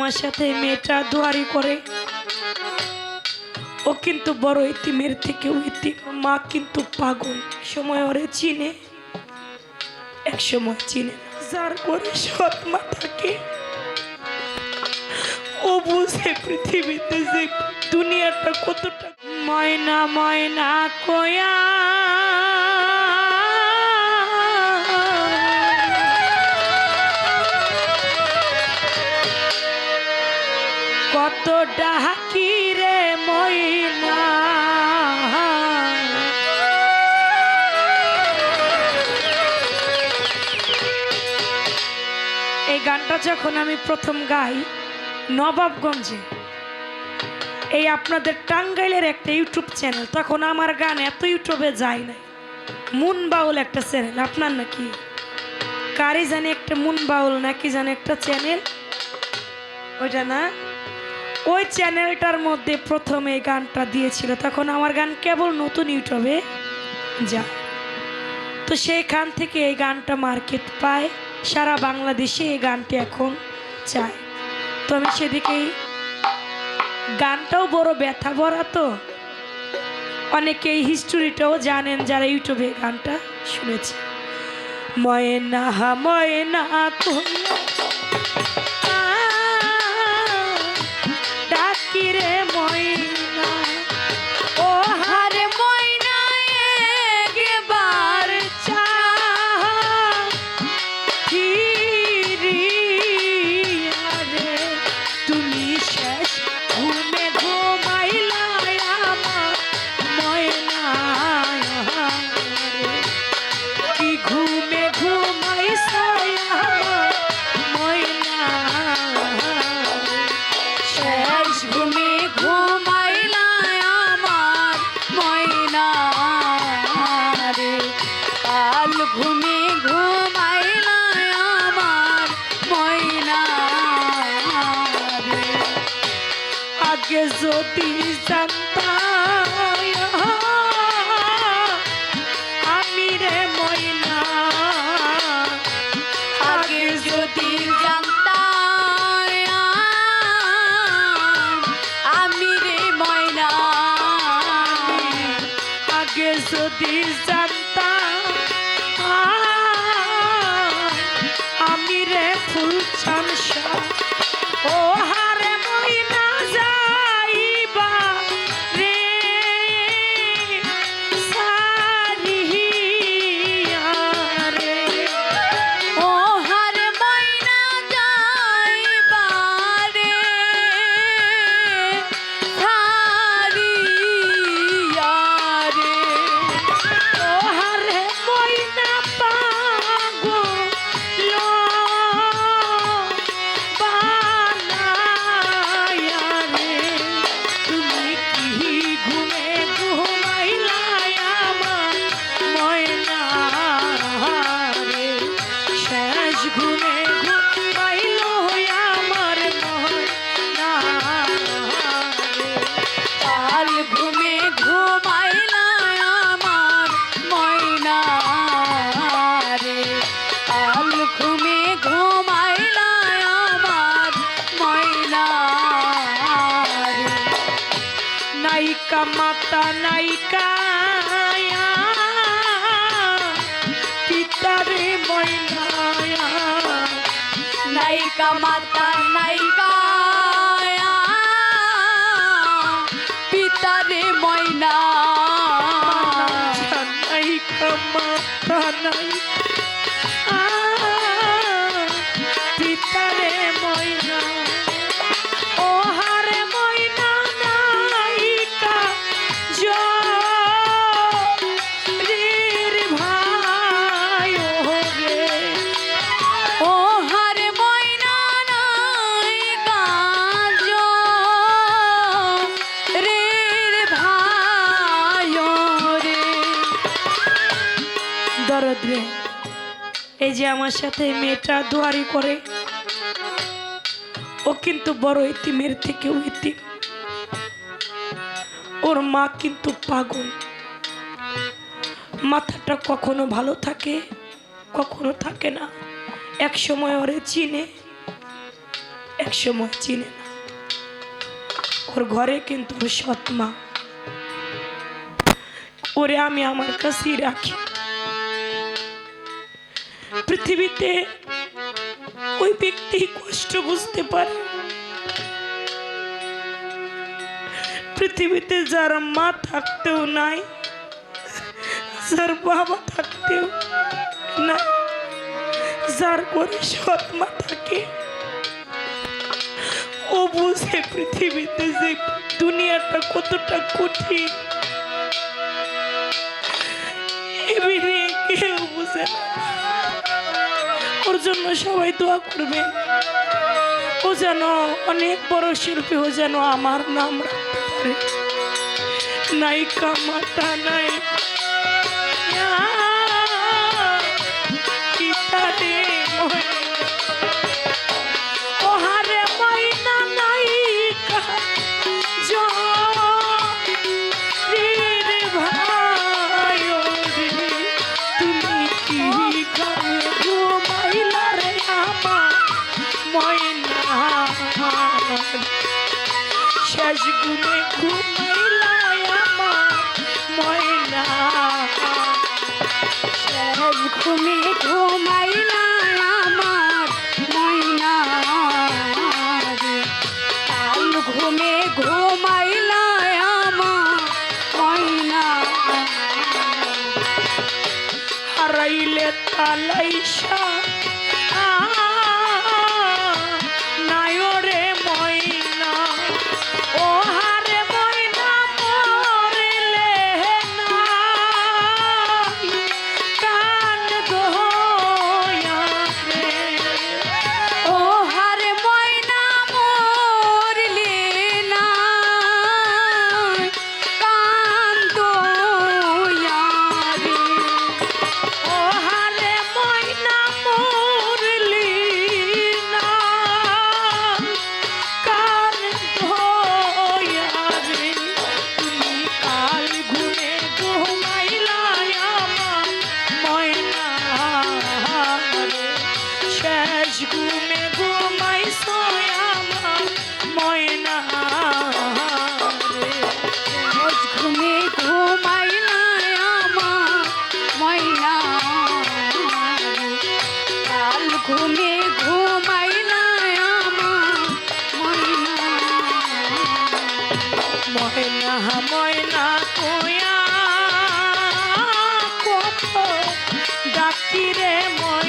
আমার সাথে মেয়েটা দুয়ারি করে। ও কিন্তু বড় ইতিমের থেকে ইতিম মা কিন্তু পাগল। সময় ওরে চিনে, এক সময় চিনে যার করে সৎ মা থাকে, ও বুঝে পৃথিবীতে যে দুনিয়াটা কতটা। ময়না ময়না কয়া। কত ডাকি রে ময়না। এই গানটা যখন আমি প্রথম গাই নবাবগঞ্জে, এই আপনাদের টাঙ্গাইলের একটা ইউটিউব চ্যানেল, তখন আমার গান এত ইউটিউবে যায় নাই। মুন বাউল একটা চ্যানেল, আপনার নাকি? কারি জানি একটা মুন বাউল নাকি জানি একটা চ্যানেল? ওইটা না? ওই চ্যানেলটার মধ্যে প্রথম এই গানটা দিয়েছিল। তখন আমার গান কেবল নতুন ইউটিউবে যায় তো সেইখান থেকে এই গানটা মার্কেট পায়। সারা বাংলাদেশে এই গানটি এখন চায় তো আমি সেদিকেই গানটাও বড় ব্যথা ভরা তো। অনেকে হিস্টোরিটাও জানেন যারা ইউটিউবে গানটা শুনেছে। ময়না ময়না কইয়া রে আগে আমি রে ময়না আগে যদি জানতাম। নাইকা মাতা নাইকা পিতারে ময়নায়া। নাইকা মাতা নাইকা দরদ এই যে আমার সাথে মেয়েটা দুয়ারি করে, ও কিন্তু বড় ইতিমের থেকেও ইতিম ওর মা কিন্তু পাগল। মাথাটা কখনো ভালো থাকে, কখনো থাকে না। এক সময় ওরে চিনে, এক সময় চিনে না। ওর ঘরে কিন্তু সৎ মা। ওরে আমি আমার কাছেই রাখি। পৃথিবীতে ওই ব্যক্তি কষ্ট বুঝতে পারে। পৃথিবীতে যার মা থাকতেও নাই, যার বাবা থাকতেও না যার করে সৎ মা থাকে, ও বুঝে পৃথিবীতে যে দুনিয়াটা কতটা কঠিন। এমনি কেউ বুঝে না। ওর জন্য সবাই দোয়া করবে। ও যেন অনেক বড় শিল্পী, ও যেন আমার নাম রাখতে পারে। নায়িকা মাতা নাই শেষ ঘুমে ঘুমাইলা আমার ময়না শেষ ঘুমে ঘুমাইলা আমার ময়না। কাল ঘুমে ঘুমাইলা আমার ময়না হারাইলে তালাইশা ডাকিরে মন